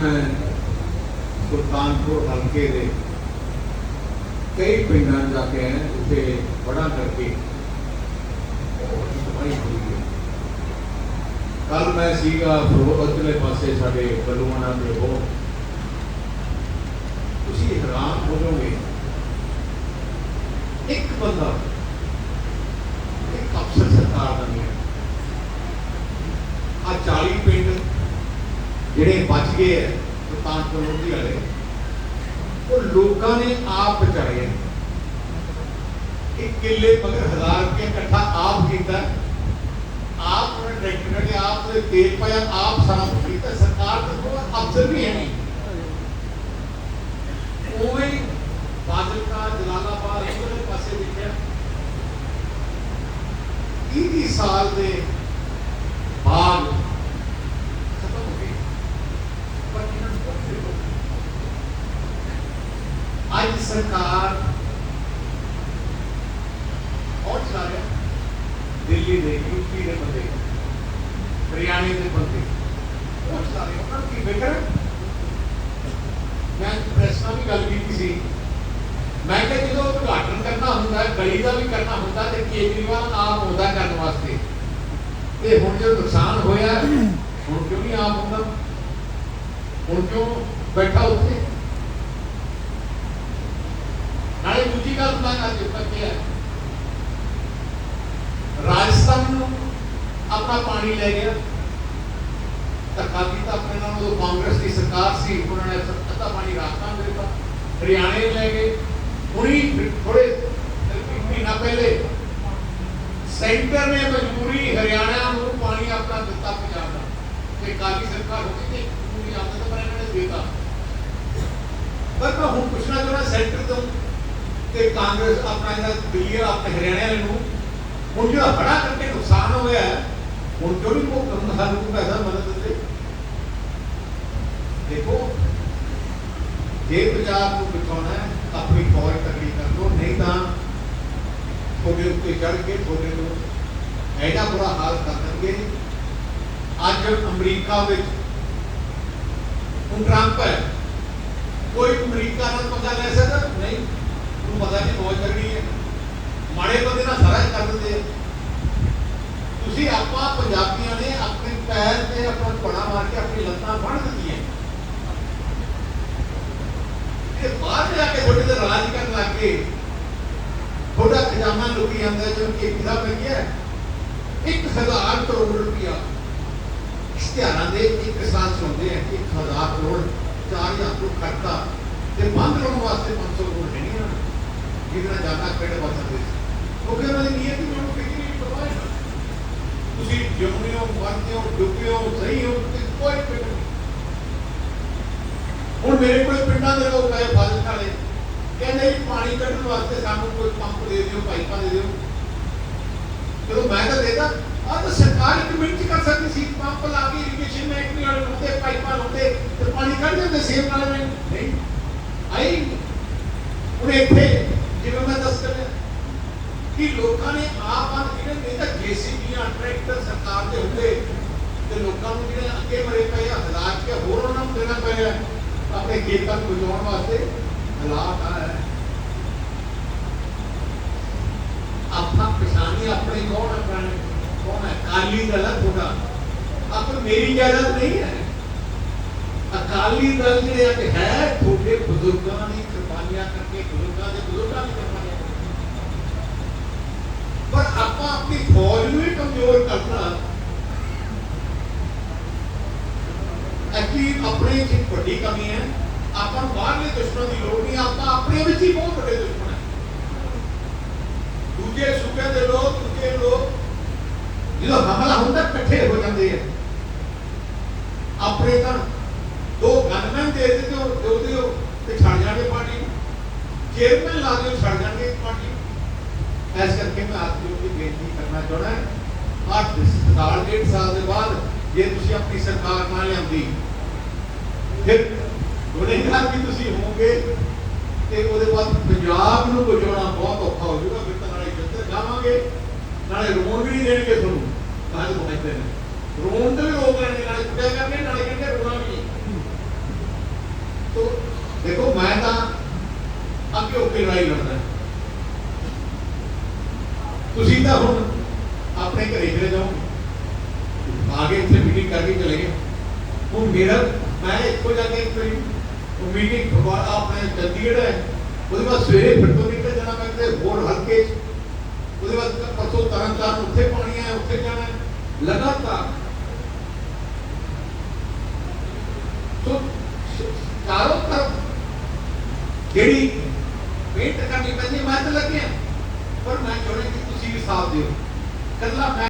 ਮੈਂ ਸੁਲਤਾਨਪੁਰ ਹਲਕੇ ਦੇ ਕਈ ਪਿੰਡਾਂ 'ਚ ਜਾ ਕੇ ਆਇਆ ਉੱਥੇ ਬੜਾ ਕਰਕੇ ਬਹੁਤ ਸਫ਼ਾਈ ਹੋਈ ਹੈ ਕੱਲ ਮੈਂ ਸੀਗਾ ਫਰੋਜ਼ਲੇ ਪਾਸੇ ਸਾਡੇ ਬਲੂਆਣਾ ਦੇ ਉਹ ਤੁਸੀਂ ਹੈਰਾਨ ਹੋ ਜਾਓਗੇ ਇੱਕ ਬੰਦਾ ਇੱਕ ਅਫਸਰ ਸਰਕਾਰ ਦਾ ਨਹੀਂ ਹੈ ਆ 40 ਪਿੰਡ ਜਿਹੜੇ ਬਚ ਗਏ ਹੈ ਸੁਲਤਾਨਪੁਰ ਲੋਧੀ ਵਾਲੇ ਉਹ ਲੋਕਾਂ ਨੇ ਆਪ ਬਚਾਏ ਇੱਕ ਕਿੱਲੇ ਮਗਰ ਹਜ਼ਾਰ ਰੁਪਏ ਇਕੱਠਾ ਆਪ ਕੀਤਾ। ਆਪ ਉਹਨੇ ਟਰੈਕਟਰ ਨੇ ਆਪ ਉਹਦੇ ਤੇਲ ਪਾਇਆ, ਆਪ ਸਾਰਾ ਕੀਤਾ। ਸਰਕਾਰ ਦਾ ਕੋਈ ਅਫਸਰ ਵੀ ਹੈ ਨਹੀਂ ਉਵੇਂ ਹੀ ਫਾਜ਼ਿਲਕਾ ਜਲਾਲਾਬਾਦ ਉਹਦੇ ਪਾਸੇ ਦੇਖਿਆ 30 ਸਾਲ ਦੇ ਬਾਅਦ ਖਤਮ ਹੋ ਗਏ ਪਰ ਇਹਨਾਂ ਨੂੰ ਕੋਈ ਫਿਕਰ ਨਹੀਂ। ਅੱਜ ਸਰਕਾਰ ਔਰ ਚਲਾ ਰਿਹਾ ਦਿੱਲੀ ਦੇ ਯੂਪੀ ਦੇ ਬੰਦੇ ਹਰਿਆਣੇ ਦੇ ਬੰਦੇ ਉਹ ਚਲਾ ਰਹੇ ਉਹਨਾਂ ਨੂੰ ਕੀ ਫਿਕਰ ਹੈ? ਮੈਂ ਪ੍ਰੈਸ ਨਾਲ ਵੀ ਗੱਲ ਕੀਤੀ ਸੀ। ਮੈਂ ਕਿਹਾ ਜਦੋਂ ਉਦਘਾਟਨ ਕਰਨਾ ਹੁੰਦਾ ਹੈ, ਗਲੀ ਦਾ ਵੀ ਕਰਨਾ ਹੁੰਦਾ ਤੇ ਕੇਜਰੀਵਾਲ ਆਪ ਹੁੰਦਾ ਕਰਨ ਵਾਸਤੇ। ਤੇ ਹੁਣ ਜੋ ਨੁਕਸਾਨ ਹੋਇਆ ਹੁਣ ਕਿਉਂ ਨਹੀਂ ਆਪ ਹੁੰਦਾ ਹੁਣ ਕਿਉਂ ਬੈਠਾ ਉੱਥੇ ਨਾਲੇ ਦੂਜੀ ਹੈ ਰਾਜਸਥਾਨ ਨੂੰ ਆਪਣਾ ਪਾਣੀ ਲੈ ਗਿਆ। ਧੱਕਾ ਕੀਤਾ ਆਪਣੇ ਨਾਲ, ਉਦੋਂ ਕਾਂਗਰਸ ਦੀ ਸਰਕਾਰ ਸੀ, ਉਹਨਾਂ ਨੇ ਅੱਧਾ ਪਾਣੀ ਰਾਜਸਥਾਨ ਦੇ ਦਿੱਤਾ। ਹਰਿਆਣੇ ਲੈ ਗਏ। ਹੁਣੀ ਥੋੜੇ ਮਹੀਨਾ ਪਹਿਲੇ ਸੈਂਟਰ ਨੇ ਮਜਬੂਰੀ ਹਰਿਆਣਾ ਨੂੰ ਪਾਣੀ ਆਪਣਾ ਦਿੱਤਾ ਪੰਜਾਬ ਦਾ। ਤੇ ਕਾਲੀ ਸਰਕਾਰ ਹੋ ਗਈ ਤੇ ਪੂਰੀ ਆਦਤ ਪਰ ਇਹਨਾਂ ਨੇ ਦਿੱਤਾ। ਪਰ ਮੈਂ ਹੁਣ ਪੁੱਛਣਾ ਚਾਹੁੰਦਾ ਸੈਂਟਰ ਤੋਂ ਕਿ ਕਾਂਗਰਸ ਆਪਣਾ ਜਿਹੜਾ ਦਿੱਲੀ ਆਪਣੇ ਹਰਿਆਣੇ ਨੂੰ ਹੁਣ ਜਿਹੜਾ ਬੜਾ ਕਰਕੇ ਨੁਕਸਾਨ ਹੋਇਆ ਹੈ, ਹੁਣ ਕਿਉਂ ਨਹੀਂ ਕੋ ਕੰਮ ਸਾਨੂੰ ਕੋਈ ਪੈਸਾ ਮਦਦ ਦਿੰਦੇ ਦੇਖੋ ਜੇ ਪੰਜਾਬ ਨੂੰ ਬਚਾਉਣਾ ਹੈ ਆਪਣੀ ਫੌਜ ਤਕੜੀ ਕਰ ਲਓ ਨਹੀਂ ਤਾਂ ਤੁਹਾਡੇ ਉੱਤੇ ਚੜ ਕੇ ਤੁਹਾਡੇ ਨੂੰ ਐਡਾ ਬੁਰਾ ਹਾਲ ਕਰ ਦੇਣਗੇ। ਅੱਜ ਅਮਰੀਕਾ ਵਿੱਚ ਹੁਣ ਟਰੰਪ ਹੈ ਕੋਈ ਅਮਰੀਕਾ ਨਾਲ ਪੰਗਾ ਲੈ ਸਕਦਾ? ਨਹੀਂ। ਉਹਨੂੰ ਪਤਾ ਨਹੀਂ ਫੌਜ ਤਕੜੀ ਹੈ। ਮਾੜੇ ਬੰਦੇ ਨਾਲ ਸਾਰਾ ਹੀ ਕਰ ਦਿੰਦੇ ਆ। ਤੁਸੀਂ ਆਪਾਂ ਪੰਜਾਬੀਆਂ ਨੇ ਆਪਣੇ ਪੈਰ ਤੇ ਆਪਣਾ ਘੋੜਾ ਮਾਰ ਕੇ ਆਪਣੀ ਲੱਤਾਂ ਬੰਨ ਦਿੱਤੀਆਂ। ਇਹ ਬਾਹਰ ਜਾ ਕੇ ਤੁਹਾਡੇ ਤੇ ਰਾਜ ਕਰਨ ਲੱਗ ਗਏ। ਥੋੜਾ ਖਜ਼ਾਨਾ ਲੁਕੀ ਜਾਂਦਾ ਜੋ ਕਿ ਕਿਦਾ ਪੈ ਗਿਆ 1000 ਕਰੋੜ ਰੁਪਇਆ। ਇਸ਼ਤਿਹਾਰਾਂ ਦੇ ਇੱਕ ਸਾਲ ਚਲਾਉਂਦੇ ਆ 1000 ਕਰੋੜ 4000 ਤੋਂ ਖਰਚਾ ਤੇ। ਬੰਦ ਲਾਉਣ ਵਾਸਤੇ 500 ਕਰੋੜ ਨਹੀਂ ਆ। ਜਿਹਦਾ ਜ਼ਿਆਦਾ ਕ੍ਰੈਡਿਟ ਬਚ ਸਕਦੇ ਸੀ ਕਿਉਂਕਿ ਉਹਨਾਂ ਦੀ ਨੀਅਤ ਹੀ ਮੈਨੂੰ ਫਿਕਰ ਨਹੀਂ ਪਰਵਾਹ ਨਹੀਂ ਤੁਸੀਂ ਜਿਉਂਦੇ ਹੋ, ਮਰਦੇ ਹੋ ਡੁੱਬੇ ਹੋ, ਸਹੀ ਹੋ, ਤੇ ਕੋਈ ਫਿਕਰ ਨਹੀਂ। ਹੁਣ ਮੇਰੇ ਕੋਲ ਪਿੰਡਾਂ ਦੇ ਲੋਕ ਆਏ ਫਾਜ਼ਿਲ ਵਾਲੇ। ਕਹਿੰਦੇ ਪਾਣੀ ਕੱਢਣ ਵਾਸਤੇ ਸਾਨੂੰ ਕੋਈ ਪੰਪ ਦੇ ਦਿਓ, ਪਾਈਪਾਂ ਦੇ ਦਿਓ। ਜਦੋਂ ਮੈਂ ਤਾਂ ਦੇਦਾ ਆਹ ਤਾਂ ਸਰਕਾਰ ਇੱਕ ਕਰ ਸਕਦੀ ਸੀ। ਪੰਪ ਲਾ ਕੇ ਇਰੀਗੇਸ਼ਨ ਮਹਿਕਮੇ ਵਾਲੇ ਲਾਉਂਦੇ ਪਾਈਪਾਂ ਲਾਉਂਦੇ ਤੇ ਪਾਣੀ ਕੱਢ ਦਿੰਦੇ ਸੇਮ ਨਾਲ ਨਹੀਂ। ਆਈ ਹੁਣ ਇੱਥੇ ਕਿ ਲੋਕਾਂ ਨੇ ਆਪ ਆ ਜਿਹੜੇ ਨਹੀਂ ਤਾਂ ਜੀਸੀਬੀਆਂ ਟਰੈਕਟਰ ਸਰਕਾਰ ਦੇ ਹੁੰਦੇ ਤੇ ਲੋਕਾਂ ਨੂੰ ਜਿਹੜੇ ਅੱਗੇ ਮਰੇ ਪਏ ਆ ਹਜ਼ਾਰ ਕੇ ਹੋਰ ਉਹਨਾਂ ਨੂੰ ਦੇਣਾ ਪਿਆ ਆਪਣੇ ਖੇਤਾਂ ਨੂੰ ਬਚਾਉਣ ਵਾਸਤੇ ਹਾਲਾਤ ਆ ਹੈ ਆਪਾਂ ਪਛਾਣੀ ਆਪਣੇ ਕੌਣ ਹੈ ਪੁਰਾਣੇ ਕੌਣ ਹੈ ਕਾਲੀ ਦਲ ਹੈ ਤੁਹਾਡਾ ਆਪਰ ਮੇਰੀ ਜਾਇਦਾਦ ਨਹੀਂ ਹੈ ਅਕਾਲੀ ਦਲ ਜਿਹੜੇ ਅੱਜ ਹੈ ਤੁਹਾਡੇ ਬਜ਼ੁਰਗਾਂ ਦੀ ਕੁਰਬਾਨੀਆਂ ਕਰਕੇ ਬਜ਼ੁਰਗਾਂ ਦੇ ਬਜ਼ੁਰਗਾਂ ਦੀ ਕੁਰਬਾਨੀਆਂ ਕਰਕੇ ਪਰ ਆਪਾਂ ਆਪਣੀ ਫੌਜ ਨੂੰ ਹੀ ਕਮਜ਼ੋਰ ਕਰਨਾ। ਐਕਚੁਅਲੀ ਆਪਣੇ ਚ ਵੱਡੀ ਕਮੀ ਹੈ। ਆਪਾਂ ਨੂੰ ਬਾਹਰਲੇ ਦੁਸ਼ਮਣ ਦੀ ਲੋੜ ਨਹੀਂ, ਆਪਾਂ ਆਪਣੇ ਵਿੱਚ ਹੀ ਬਹੁਤ ਵੱਡੇ ਦੁਸ਼ਮਣ ਹੈ। ਦੂਜੇ ਸੂਬੇ ਦੇ ਲੋਕ, ਦੂਜੇ ਲੋਕ, ਜਦੋਂ ਹਮਲਾ ਹੁੰਦਾ, ਇਕੱਠੇ ਹੋ ਜਾਂਦੇ ਆ। ਆਪਣੇ ਤਾਂ ਦੋ ਗਨਮੈਨ ਦੇ ਦਿੱਤੇ ਹੋ ਦਿਓ ਤੇ ਛੱਡ ਜਾਣਗੇ ਪਾਰਟੀ ਨੂੰ। ਚੇਅਰਮੈਨ ਲਾ ਦਿਓ, ਛੱਡ ਚੁਣਾ 8 ਸਾਲ, ਡੇਢ ਸਾਲ ਦੇ ਬਾਅਦ ਜੇ ਤੁਸੀਂ ਆਪਣੀ ਸਰਕਾਰ ਨਾਲ ਲਿਆਂਦੀ, ਫਿਰ ਗੁਨੇਗਾਰ ਵੀ ਤੁਸੀਂ ਹੋਵੋਗੇ ਤੇ ਉਹਦੇ ਬਾਅਦ ਪੰਜਾਬ ਨੂੰ ਬਚਾਉਣਾ ਬਹੁਤ ਔਖਾ ਹੋ ਜਾਊਗਾ, ਫਿਰ ਤਾਂ ਨਾਲੇ ਜਿੱਤੇ ਜਾਵਾਂਗੇ। ਨਾਲੇ ਰੋਣ ਵੀ ਨਹੀਂ ਦੇਣਗੇ ਤੁਹਾਨੂੰ ਨਾਲੇ ਬੁਹਾਈਦੇ ਨੇ ਰੋਣ ਤੇ ਵੀ ਰੋਕ ਲੈਣਗੇ, ਨਾਲੇ ਕੁੱਟਿਆ ਕਰਨਗੇ ਨਾਲੇ ਕਹਿੰਦੇ ਰੋਣਾ ਵੀ ਤੋ ਦੇਖੋ, ਮੈਂ ਤਾਂ ਅੱਗੇ ਹੋ ਕੇ ਲੜਾਈ ਲੜਦਾ। ਤੁਸੀਂ ਤਾਂ ਹੁਣ ਆਪਣੇ ਘਰੇ ਚਲੇ ਜਾਓ ਆ ਕੇ ਇੱਥੇ ਮੀਟਿੰਗ ਕਰਕੇ ਚਲੇ ਗਏ ਹੁਣ ਮੇਰਾ ਮੈਂ ਇੱਥੋਂ ਜਾ ਕੇ ਕੋਈ ਮੀਟਿੰਗ ਭਗਵਾਨ ਆਪਣੇ ਚੰਡੀਗੜ੍ਹ ਹੈ ਉਹਦੇ ਬਾਅਦ ਸਵੇਰੇ ਫਿਰ ਤੋਂ ਨਿਕਲ ਜਾਣਾ ਮੈਂ ਕਿਤੇ ਹੋਰ ਹਲਕੇ 'ਚ ਉਹਦੇ ਬਾਅਦ ਪਰਸੋਂ ਤਰਨ ਤਾਰਨ ਉੱਥੇ ਪਾਣੀ ਹੈ ਉੱਥੇ ਜਾਣਾ ਹੈ। ਲਗਾਤਾਰ ਸੋ ਚਾਰੋਂ ਤਰਫ ਜਿਹੜੀ ਪੇਂਟ ਕਰਨੀ ਪੈਂਦੀ ਹੈ, ਮੈਂ ਤਾਂ ਲੱਗਿਆ ਪਰ ਮੈਂ ਚਾਹੁੰਦਾ ਕਿ ਤੁਸੀਂ ਵੀ ਸਾਥ ਦਿਓ ਕੱਲਾ ਮੈਂ